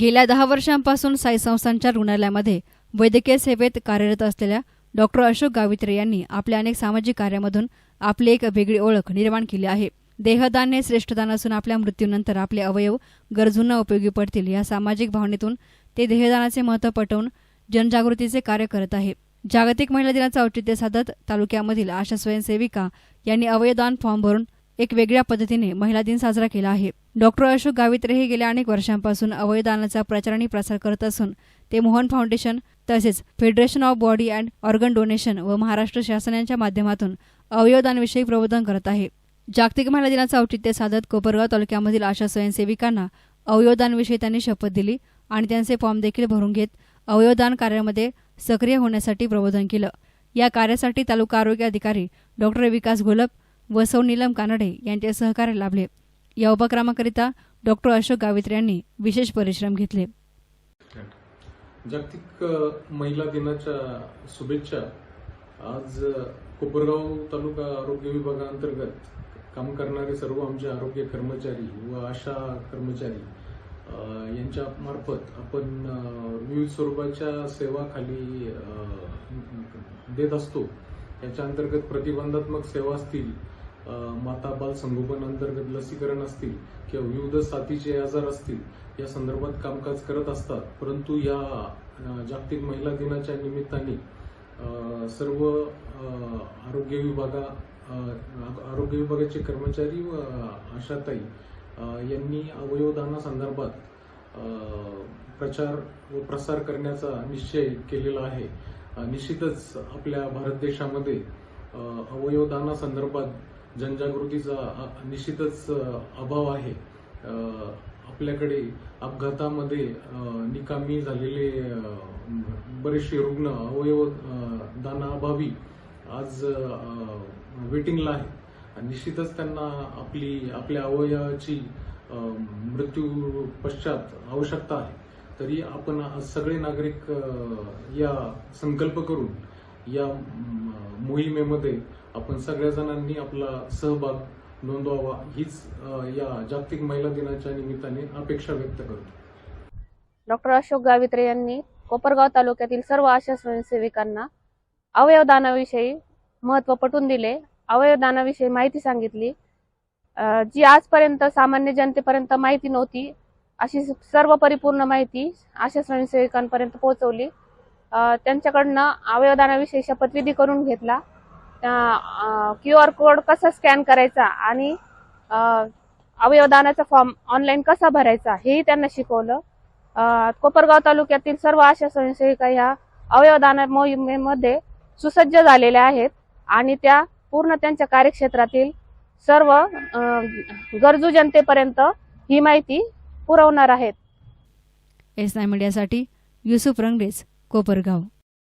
गेल्या दहा वर्षांपासून साई संस्थांच्या रुग्णालयामध्ये वैद्यकीय सेवेत कार्यरत असलेल्या डॉक्टर अशोक गावित्रे यांनी आपल्या अनेक सामाजिक कार्यामधून आपली एक वेगळी ओळख निर्माण केली आहे. देहदान हे श्रेष्ठदान असून आपल्या मृत्यूनंतर आपले अवयव गरजूंना उपयोगी पडतील या सामाजिक भावनेतून ते देहदानाचे महत्त्व पटवून जनजागृतीचे कार्य करत आहे. जागतिक महिला दिनाचं औचित्य साधत तालुक्यामधील आशा स्वयंसेविका यांनी अवयवदान फॉर्म भरून एक वेगळ्या पद्धतीने महिला दिन साजरा केला आहे. डॉक्टर अशोक गावित्रे हे गेल्या अनेक वर्षांपासून अवयवदानाचा प्रचार आणि प्रसार करत असून ते मोहन फाउंडेशन तसेच federation of body and organ donation व महाराष्ट्र शासनाच्या माध्यमातून अवयवदानविषयी प्रबोधन करत आहे. जागतिक महिला दिनाचं औचित्य साधत कोपरगाव तालुक्यामधील आशा स्वयंसेविकांना अवयवदानविषयी त्यांनी शपथ दिली आणि त्यांचे फॉर्म देखील भरून घेत अवयवदान कार्यामध्ये सक्रिय होण्यासाठी प्रबोधन केलं. या कार्यासाठी तालुका आरोग्य अधिकारी डॉक्टर विकास घोलप व सौ नीलम कानडे यांचे सहकार्य लाभले. या उपक्रमाकरिता डॉक्टर अशोक गावित्र यांनी विशेष परिश्रम घेतले. जागतिक महिला दिनाच्या शुभेच्छा. आज कोपरगाव तालुका आरोग्य विभागाअंतर्गत काम करणारे सर्व आमचे आरोग्य कर्मचारी व आशा कर्मचारी यांच्या मार्फत आपण विविध स्वरूपाच्या सेवा खाली देत असतो. याच्या अंतर्गत प्रतिबंधात्मक सेवा असतील माता बाल संगोपन अंतर्गत लसीकरण असतील किंवा विविध साथीचे आजार असतील या संदर्भात कामकाज करत असतात. परंतु या जागतिक महिला दिनाच्या निमित्ताने सर्व आरोग्य विभागा आरोग्य विभागाचे कर्मचारी व आशाताई यांनी अवयवदानासंदर्भात संदर्भात प्रचार व प्रसार करण्याचा निश्चय केलेला आहे. निश्चितच आपल्या भारत देशामध्ये अवयवदाना अवयवदानासंदर्भात जनजागृतीचा निश्चितच अभाव आहे. आपल्याकडे अपघातामध्ये निकामी झालेले बरेचसे रुग्ण अवयव दानाअभावी आज वेटिंगला आहेत. आणि निश्चितच त्यांना आपली आपल्या अवयवाची मृत्यू पश्चात आवश्यकता आहे. तरी आपण सगळे नागरिक या संकल्प करून या मोहिमेमध्ये आपण सगळ्या जणांनी आपला सहभाग नोंदवावा हीच या जागतिक महिला दिनाच्या निमित्ताने अपेक्षा व्यक्त करतो. डॉक्टर अशोक गावित्रे यांनी कोपरगाव तालुक्यातील सर्व आशा स्वयंसेविकांना अवयवदानाविषयी महत्त्व पटवून दिले. अवयवदानाविषयी माहिती सांगितली. जी आजपर्यंत सामान्य जनतेपर्यंत माहिती नव्हती अशी सर्व परिपूर्ण माहिती आशा स्वयंसेविकांपर्यंत पोहोचवली. त्यांच्याकडनं अवयवदानाविषयी शपथविधी करून घेतला. क्यू आर कोड कसा स्कॅन करायचा आणि अवयवदानाचा फॉर्म ऑनलाईन कसा भरायचा हेही त्यांना शिकवलं. कोपरगाव तालुक्यातील सर्व आशा स्वयंसेविका ह्या अवयवदान मोहिमेमध्ये सुसज्ज झालेल्या आहेत आणि त्या पूर्ण त्यांच्या कार्यक्षेत्रातील सर्व गरजू जनतेपर्यंत ही माहिती पुरवणार आहेत. एस आय मीडियासाठी युसुफ रंगरेज कोपरगाव.